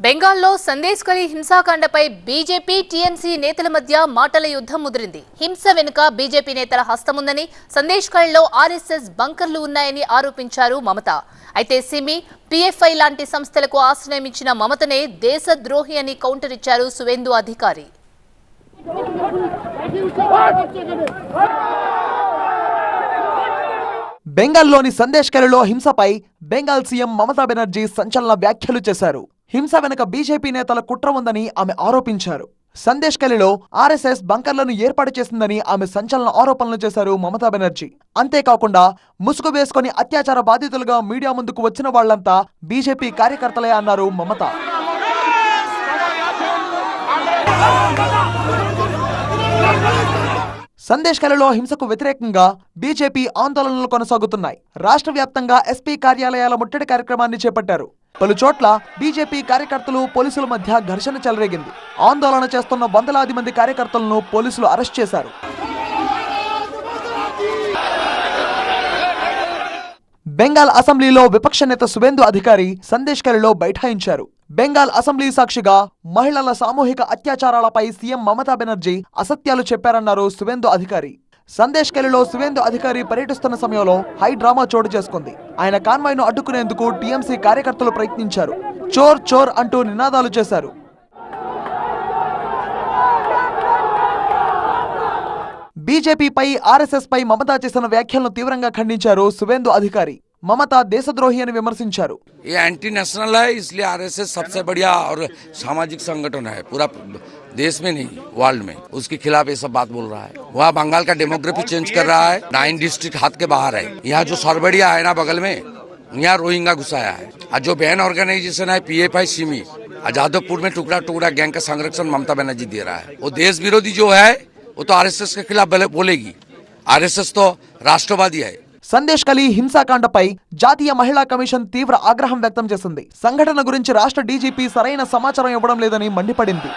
బెంగాల్లో సందేశ్కరి హింసాకాండపై BJP TMC నేతల మధ్య మాటల యుద్ధం ముదిరింది. హింస వెనుక బీజేపీ నేతల హస్తముందని సందేశ్కర్లో ఆర్ఎస్ఎస్ బంకర్లు ఉన్నాయని ఆరోపించారు మమత. అయితే సిమి పిఎఫ్ఐ లాంటి సంస్థలకు ఆశ్రయం ఇచ్చిన మమతనే దేశద్రోహి అని కౌంటర్ ఇచ్చారు సువేందు అధికారి. బెంగాల్లోని సందేశ్కరిలో హింసపై బెంగాల్ సీఎం మమతా బెనర్జీ సంచలన వ్యాఖ్యలు చేశారు. హింస వెనుక బీజేపీ నేతల కుట్ర ఉందని ఆమె ఆరోపించారు. సందేశ్ కలిలో ఆర్ఎస్ఎస్ బంకర్లను ఏర్పాటు చేసిందని ఆమె సంచలన ఆరోపణలు చేశారు మమతా బెనర్జీ. అంతేకాకుండా ముసుగు వేసుకొని అత్యాచార బాధితులుగా మీడియా ముందుకు వచ్చిన వాళ్ళంతా బీజేపీ కార్యకర్తలే అన్నారు మమత. సందేశ్ కళలో హింసకు వ్యతిరేకంగా బీజేపీ ఆందోళనలు కొనసాగుతున్నాయి. రాష్ట్ర వ్యాప్తంగా ఎస్పీ కార్యాలయాల ముట్టడి కార్యక్రమాన్ని చేపట్టారు. పలు చోట్ల బీజేపీ కార్యకర్తలు పోలీసుల మధ్య ఘర్షణ చెలరేగింది. ఆందోళన చేస్తున్న వందలాది మంది కార్యకర్తలను పోలీసులు అరెస్ట్ చేశారు. బెంగాల్ అసెంబ్లీలో విపక్ష నేత సువేందు అధికారి సందేశ్ కళలో బైఠాయించారు. బెంగాల్ అసెంబ్లీ సాక్షిగా మహిళల సామూహిక అత్యాచారాలపై సీఎం మమతా బెనర్జీ అసత్యాలు చెప్పారన్నారు సువేందు అధికారి. సందేశ్ సందేశ్కరిలో సువేందు అధికారి పర్యటిస్తున్న సమయంలో హై డ్రామా చోటు చేసుకుంది. ఆయన కాన్వాయ్ను అడ్డుకునేందుకు టీఎంసీ కార్యకర్తలు ప్రయత్నించారు. చోర్ చోర్ అంటూ నినాదాలు చేశారు. బీజేపీపై ఆర్ఎస్ఎస్ పై మమతా చేసిన వ్యాఖ్యలను తీవ్రంగా ఖండించారు సువేందు అధికారి. మమత దేశద్రోహి అని విమర్శించారు ये एंटी नेशनल है इसलिए आरएसएस सबसे बढ़िया और सामाजिक संगठन है पूरा देश में नहीं वर्ल्ड में उसके खिलाफ ये सब बात बोल रहा है वहाँ बंगाल का डेमोग्राफी चेंज कर रहा है नाइन डिस्ट्रिक्ट हाथ के बाहर है यहाँ जो सरबड़िया है ना बगल में यहाँ रोहिंगा घुसाया है और जो बहन ऑर्गेनाइजेशन है पी एफ आई सिमी और जादवपुर में टुकड़ा टुकड़ा गैंग का संरक्षण ममता बनर्जी दे रहा है वो देश विरोधी जो है वो तो आरएसएस के खिलाफ बोले- बोलेगी आरएसएस तो राष्ट्रवादी है సందేశ్ కలీ హింసాకాండపై జాతీయ మహిళా కమిషన్ తీవ్ర ఆగ్రహం వ్యక్తం చేసింది. సంఘటన గురించి రాష్ట్ర డీజీపీ సరైన సమాచారం ఇవ్వడం లేదని మండిపడింది.